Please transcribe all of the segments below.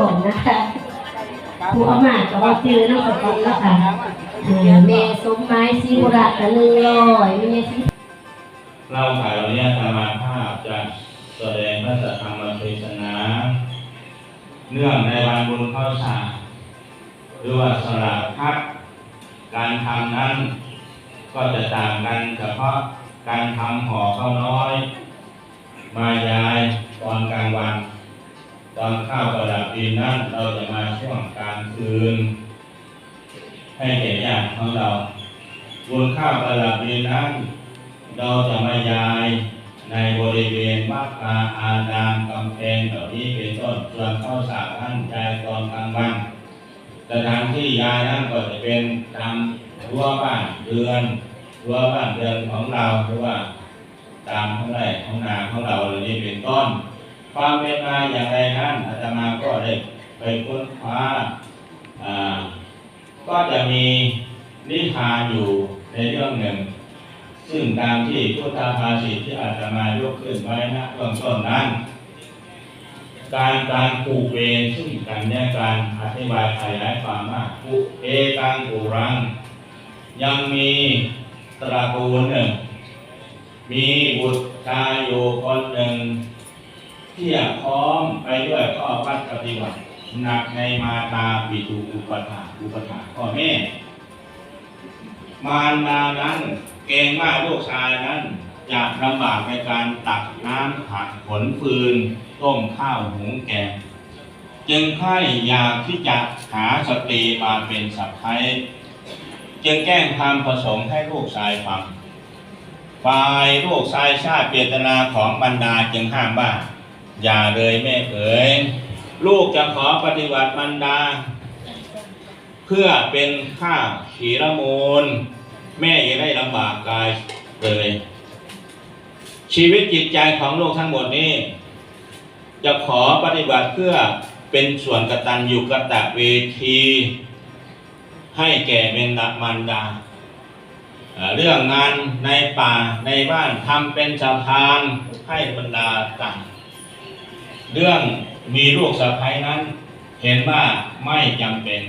องนะคะผู้เอามาก็ว่าจื้อน้องสกอตนะคะเออเมสมไม้ซีบุระตะลึงลอยเมซีเล่าข่าวเนี้ธรรมาภาพจะแสดงพระสัทธรรมเทศนา เนื่องในวันบุญเข้าสากหรือว่าสละพัดการทำนั้น ก็จะต่างกันเฉพาะการทำห่อข้าวน้อย มายายตอนกลางวัน ตอนข้าวประดับดินนั้นเราจะมาช่วงกลางคืน ให้เห็นอย่างของเราบุญข้าวประดับดินนั้น เราจะมายายในบริเวณวัดกาอาดามกำแพงเหล่านี้เป็นต้นส่วนข้าวสารท่านยายตอนกลางวันสถานที่ยายนั้นก็จะเป็นตามรั้วบ้านเรือนรั้วบ้านเรือนของเราหรือว่าตามข้างไร่ของนาของเราเหล่านี้เป็นต้น ความเป็นมาอย่างไรนั้นอาตมาก็ได้ไปค้นคว้าอ่าก็จะมีนิทานอยู่ในเรื่องหนึ่ง ซึ่งตามที่พุทธภาษิตที่อาตมายกขึ้นไว้นะเบื้องต้นนั้น การการผูกเวรซึ่งกันเนี่ยการอธิบายขยายความว่าผูกเอกังปูรัง ยังมีตระกูลหนึ่ง มีบุตรชายอยู่คนหนึ่ง เที่ยบพร้อมไปด้วยข้อวัดปฏิบัติหนักในมาตาปิตูอุปถาอุปถาพ่อแม่ มารดานั้นเกรงว่าลูกชายนั้นจะลำบากในการตักน้ำผัดผลฟืน ต้มข้าวหุงแกงจึงใคร่อยากที่จะหาสตรีมาเป็นสะพ้ายจึงแกล้งความประสงค์ให้ลูกชายฟังฝ่ายลูกชายชาติเจตนาของบรรดาจึงห้ามว่า อย่าเลยแม่เอ๋ยลูกจะขอปฏิบัติบรรดา เพื่อเป็นข้าขีรมูล แม่อย่าได้ลำบากกายเลยชีวิตจิตใจของลูกทั้งหมดนี้ จะขอปฏิบัติเพื่อเป็นส่วนกตัญญูกตะเวที ให้แก่เบญดามารดาเอ่อเรื่องงานในป่าในบ้านทำเป็นสะพานให้บรรดาต่าง เรื่องมีลูกสะใภ้นั้น เห็นว่าไม่จำเป็น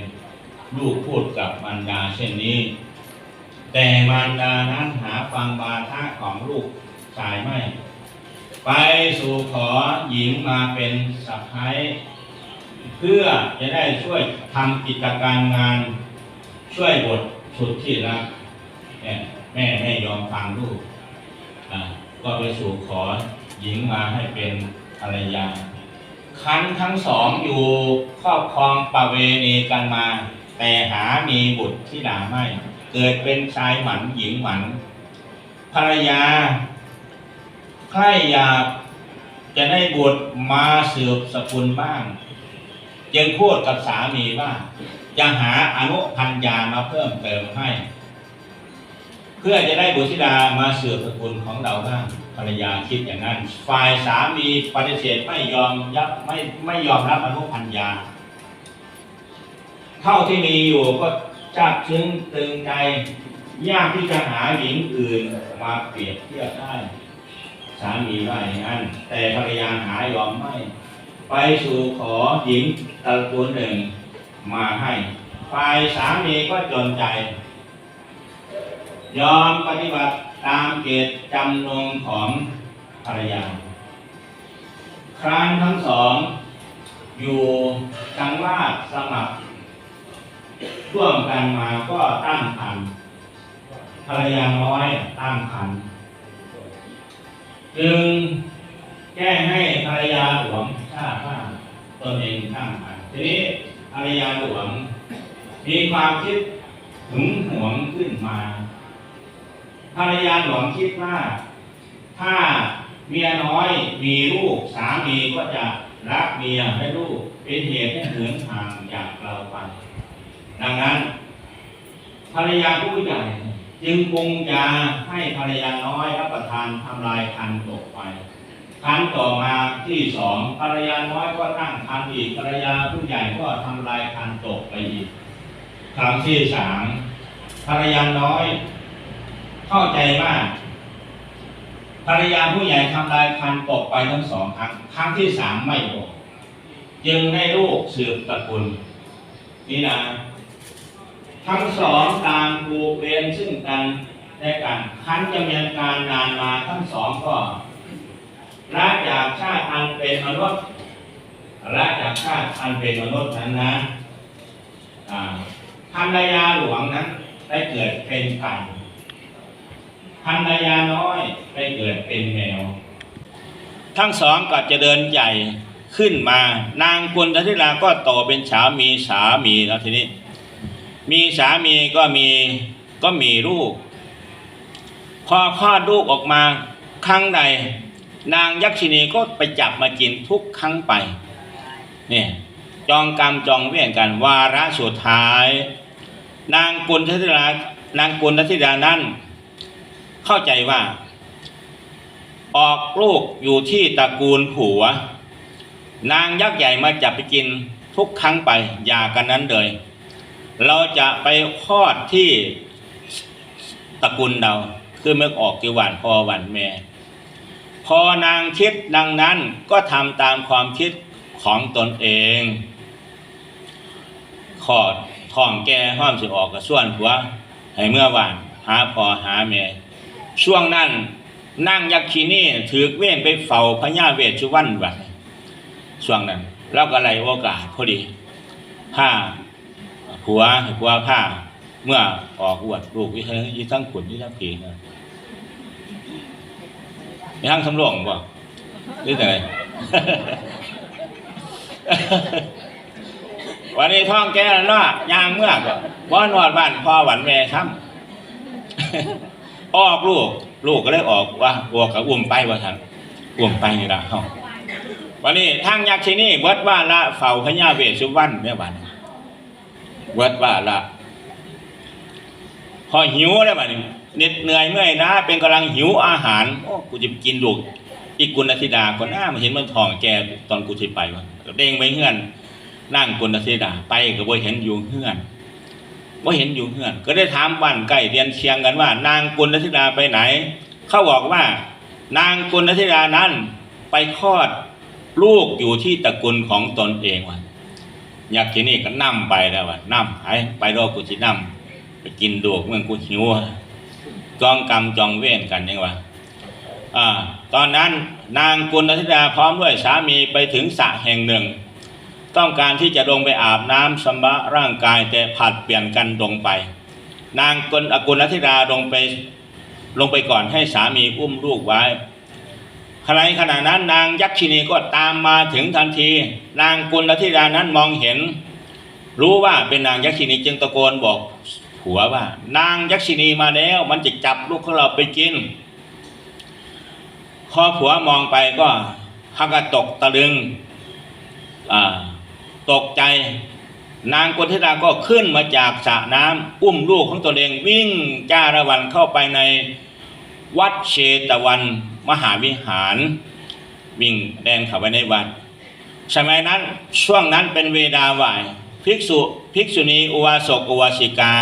ลูกพูดกับมารดาเช่นนี้ แต่มารดานั้นหาฟังบาทะของลูกชายไม่ ไปสู่ขอหญิงมาเป็นสะพ้ายเพื่อจะได้ช่วยทำกิจการงานช่วยบทสุดที่รักแม่ไม่ยอมฟังลูกก็ไปสู่ขอหญิงมาให้เป็นภรรยา คันทั้งสองอยู่ครอบครองประเวณีกันมา แต่หามีบุตรที่ดาไม่ เกิดเป็นชายหมันหญิงหมัน ภรรยาใครอยากจะได้บุตรมาสืบสกุลบ้างจึงพูดกับสามีว่า จะหาอนุพันยามาเพิ่มเติมให้ พื่อจะได้บุตรธิดามาสืบสกุลของเราบ้างภรรยาคิดอย่างนั้น ฝ่ายสามีปฏิเสธไม่ยอมยับไม่ไม่ยอมรับอนุพันยา เท่าที่มีอยู่ก็จับซึ้งตึงใจยากที่จะหาหญิงอื่นมาเปรียบเทียบได้ สามีว่าอย่างนั้น แต่ภรรยาหายอมไม่ ไปสู่ขอหญิงตระกูลหนึ่งมาให้ ฝ่ายสามีก็จนใจ ยอมปฏิบัติตามเกตจำนงของภรรยา ครั้งทั้งสอง อยู่จังวัดสมัครร่วมกันมาก็ตั้งคันภรรยาน้อยตั้งคันจึงแจ้ให้ภรรยาหลวงทราบว่าตนเองตั้งคันทีนี้ภรรยาหลวงมีความคิดหึงหวงขึ้นมา ภรรยาหลวงคิดว่า ถ้าเมียน้อยมีลูกสามีก็จะรักเมียให้ลูกเป็นเหตุให้เหินห่างจากเราไป ดังนั้น ภรรยาผู้ใหญ่จึงปรุงยาให้ภรรยาน้อยรับประทานทำลายคันตกไปครั้งต่อมาที่สองภรรยาน้อยก็ตั้งคันอีกภรรยาผู้ใหญ่ก็ทำลายคันตกไปอีกครั้งที่สามภรรยาน้อย เข้าใจว่าภรรยาผู้ใหญ่ทำลายคันตกไปทั้งสองครั้ง ครั้งที่สามไม่ตกจึงให้ลูกสืบตระกูลนี่นะทั้งสองต่างผูกเวรซึ่งกันและกันคันจะมีการนานมาทั้งสองก็ละจากชาติอันเป็นมนุษย์ละจากชาติอันเป็นมนุษย์นั้นนะอ่าภรรยาหลวงนั้นได้เกิดเป็นไก่ ภรรยาน้อยได้เกิดเป็นแมว ทั้งสองก็จะเดินใหญ่ขึ้นมานางกุลธิราก็โตเป็นสามีสามีแล้วทีนี้ มีสามีก็มีก็มีลูก พอคลอดลูกออกมาครั้งใด นางยักษินีก็ไปจับมากินทุกครั้งไปเนี่ยจองกรรมจองเวรกันวาระสุดท้าย นางกุลธิรานางกุลธิรานั้น เข้าใจว่า ออกลูกอยู่ที่ตระกูลผัว นางยักษ์ใหญ่มาจับไปกินทุกครั้งไปอย่ากันนั้นเลย เราจะไปคลอดที่ตระกูลเราคือเมื่อออกกี่วันพอวันแม่พอนางคิดดังนั้นก็ทำตามความคิดของตนเองขอดท้องแก่ห้อมสิออกกับส่วนหัว ให้เมื่อวานหาพอหาแม่ ช่วงนั้นนั่งยักษ์ขีนี่ถือเว้นไปเฝ้าพญาเวชสุวรรณวัดช่วงนั้นเราก็ไล่โอกาสพอดีผ้าผัวให้ผัวผ้า เมื่อออกอวดลูกวิเฮยี่ทั้งขุนยี่ทั้งผีนะยี่ทั้งสำรองบ่หรือไหนวันนี้ท้องแก่แล้วยางเมื่อกบ่นอดบ้านพ่อหวันแม่ซ้ำ ออกลูก ลูกก็เลยออกว่าอวกกับอุ้มไปว่าทันอุ้มไปนี่ละเฮาวันนี้ทางยักษ์ที่นี่เบิดว่าละเฝ้าพญาเวสสุวรรณแม่บัดนี้เบิดว่าละพอหิวแล้วบัดนี้เหน็ดเหนื่อยเมื่อยนะเป็นกำลังหิวอาหารโอ้กูจะกินลูกอีกกุณธิดาก็น่ามาเห็นมันทองแกตอนกูสิไปวะเด้งไปเฮือนนั่งกุณธิดาไปก็บ่เห็นอยู่เฮือน ว่าเห็นอยู่เฮือน ก็ได้ถามบ้านใกล้เรียนเคียงกันว่า นางกุลธิดาไปไหน เขาบอกว่า นางกุลธิดานั้นไปคลอดลูกอยู่ที่ตระกูลของตนเองว่ะอยากที่นี่ก็นั่มไปแล้วว่ะนั่มไปไปรอกูสินั่มไปกินดวกเมื่อกูหิวจองกรรมจองเวรกันยังวะอ่า ตอนนั้นนางกุลธิดาพร้อมด้วยสามีไปถึงสระแห่งหนึ่ง ต้องการที่จะลงไปอาบน้ำสำระร่างกายแต่ผัดเปลี่ยนกันลงไป นางกลอกุลธิดาลงไปลงไปก่อนให้สามีอุ้มลูกไว้ขณะขณะนั้นนางยักษินีก็ตามมาถึงทันที นางกุลธิดานั้นมองเห็น รู้ว่าเป็นนางยักษินีจึงตะโกนบอกผัวว่า นางยักษินีมาแล้ว มันจะจับลูกของเราไปกินพอผัวมองไปก็ฮักกะตกตะลึงอ่า ตกใจ นางกุลธิดาก็ขึ้นมาจากสระน้ำอุ้มลูกของตนเองวิ่งจ้าระวันเข้าไปในวัดเชตวันมหาวิหาร วิ่งแดนเข้าไปในวัดสมัยนั้นช่วงนั้นเป็นเวลาบ่ายภิกษุภิกษุณีอุวาสกอุวาสิกา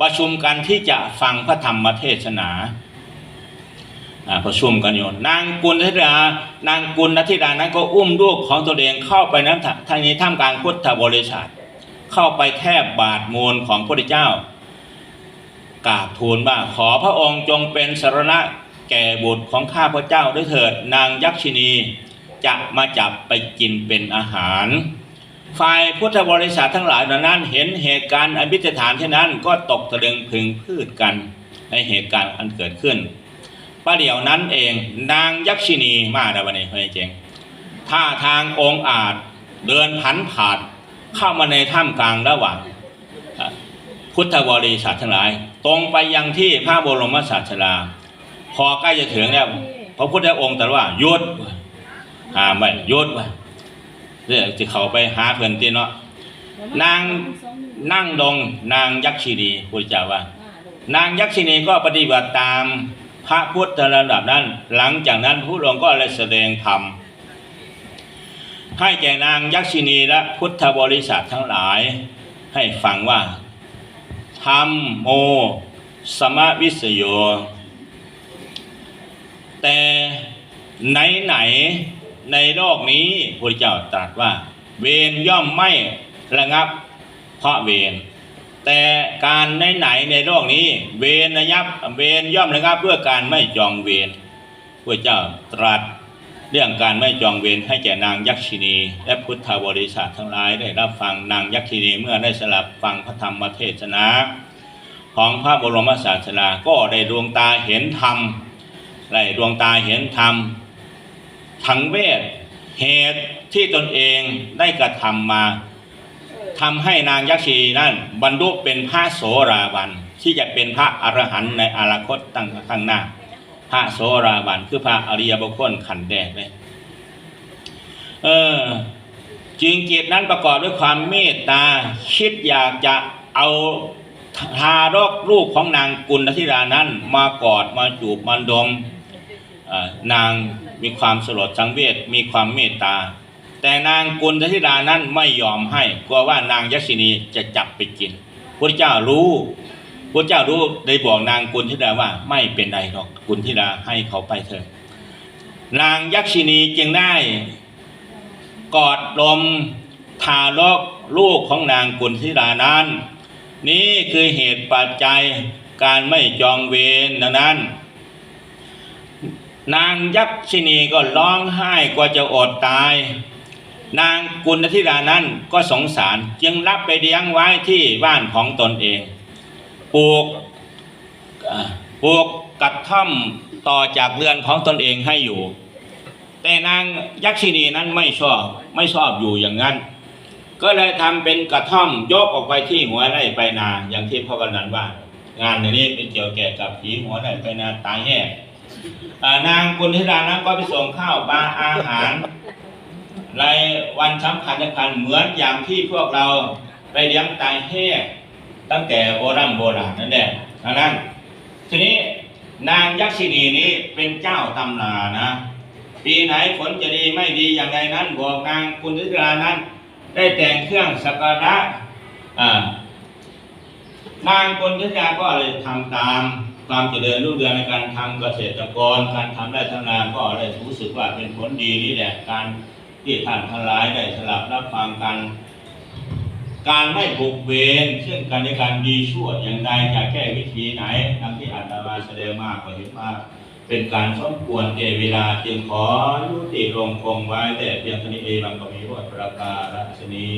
ประชุมกันที่จะฟังพระธรรมเทศนา ประชุมกันอยู่นางกุลธิดานางกุลธิดานั้นก็อุ้มลูกของตัวเองเข้าไปนั้นทางนี้ท่ามกลางพุทธบริษัทเข้าไปแทบบาทมูลของพระเจ้ากราบทูลว่าขอพระองค์จงเป็นสรณะแก่บุตรของข้าพระเจ้าด้วยเถิดนางยักษินีจะมาจับไปกินเป็นอาหาร ฝ่ายพุทธบริษัททั้งหลายเหล่านั้นเห็นเหตุการณ์อภิฐานเช่นนั้นก็ตกตะลึงพึงพืชกันในเหตุการณ์อันเกิดขึ้น ประเดี๋ยวนั้นเอง นางยักษินีมาแล้ววันนี้เฮ้ยเจงท่าทางองอาจเดินผันผาดเข้ามาในถ้ำกลางระหว่างพุทธบริษัททั้งหลาย ตรงไปยังที่พระบรมศาสดาพอใกล้จะถึงแล้วพระพุทธองค์ตรัสว่าหยุดหาไว้หยุดไว้เดี๋ยวจะเข้าไปหาเพื่อนที่เนาะนางนั่งดงนางยักษินีพุทธเจ้าว่า นางยักษินีก็ปฏิบัติตาม พระพุทธระดับนั้น หลังจากนั้นพระองค์ก็เลยแสดงธรรมให้แก่นางยักษินีและพุทธบริษัททั้งหลาย ให้ฟังว่าธรรมโม สมวิสโย แต่ไหนไหนในโลกนี้พระเจ้าตรัสว่า เวรย่อมไม่ระงับเพราะเวร แต่การในไหนในโลกนี้ เวรระยับเวรย่อมระงับด้วยการไม่จองเวรพระเจ้าตรัสเรื่องการไม่จองเวรให้แก่นางยักษินี และพุทธบริษัททั้งหลายได้รับฟังนางยักษินีเมื่อได้สลับฟังพระธรรมเทศนา ของพระบรมศาสดาก็ได้ดวงตาเห็นธรรมได้ดวงตาเห็นธรรมทั้งเวทเหตุที่ตนเองได้กระทำมา ทำให้นางยักษีนั่นบรรลุเป็นพระโสราบันที่จะเป็นพระอรหันต์ในอนาคตตั้งข้างหน้า พระโสราบันคือพระอริยบุคคลขันแดกเลยเออจริงจิตนั้นประกอบด้วยความเมตตาคิดอยากจะเอาทารกลูกของนางกุลธิดานั้น มากอดมาจูบมาดมนางมีความสลดสังเวชมีความเมตตา แต่นางกุลธิดานั้นไม่ยอมให้กลัวว่านางยักษินีจะจับไปกินพระเจ้ารู้พระเจ้ารู้ได้บอกนางกุลธิดาว่าไม่เป็นไรหรอกกุลธิดาให้เขาไปเถอะนางยักษินีจึงได้กอดลมทารกลูกของนางกุลธิดานั้น นี่คือเหตุปัจจัยการไม่จองเวรนั้น นางยักษินีก็ร้องไห้กว่าจะอดตาย นางกุลธิดานั้นก็สงสารจึงรับไปเลี้ยงไว้ที่บ้านของตนเองปลูกปลูกกระท่อมต่อจากเรือนของตนเองให้อยู่ แต่นางยักษินีนั้นไม่ชอบไม่ชอบอยู่อย่างนั้น ก็เลยทำเป็นกระท่อมยกออกไปที่หัวไร่ไปนาอย่างที่พ่อกำนันว่า งานในนี้เป็นเกี่ยวแก่กับผีหัวไร่ไปนาตายแห่นางกุลธิดานั้นก็ไปส่งข้าวปลาอาหาร ในวันสำคัญสำคัญเหมือนอย่างที่พวกเราไปเลี้ยงตายแห้ตั้งแต่โบราณโบราณนั่นแหละดังนั้น ทีนี้นางยักษินีนี้เป็นเจ้าตำนานะ ปีไหนฝนจะดีไม่ดีอย่างไรนั้นบอกนางกุลธิดานั้น ได้แต่งเครื่องสักการะนางกุลธิดาก็เลยทำตามความเจริญรุ่งเรืองในการทำเกษตรกร การทำไร่ทำนาก็ได้รู้สึกว่าเป็นผลดีนี่แหละการ ที่ท่านทั้งหลายได้สลับรับฟังกัน การไม่บุกเวรซึ่งกันในการดีชั่วอย่างใดจะแก้วิธีไหนทั้งที่อาตมาแสดงมากก็เห็นว่าเป็นการสมควรเอเวลาจึงขอยุติลงคงไว้แต่เพียงเท่านี้เองก็มีวัตประการศนี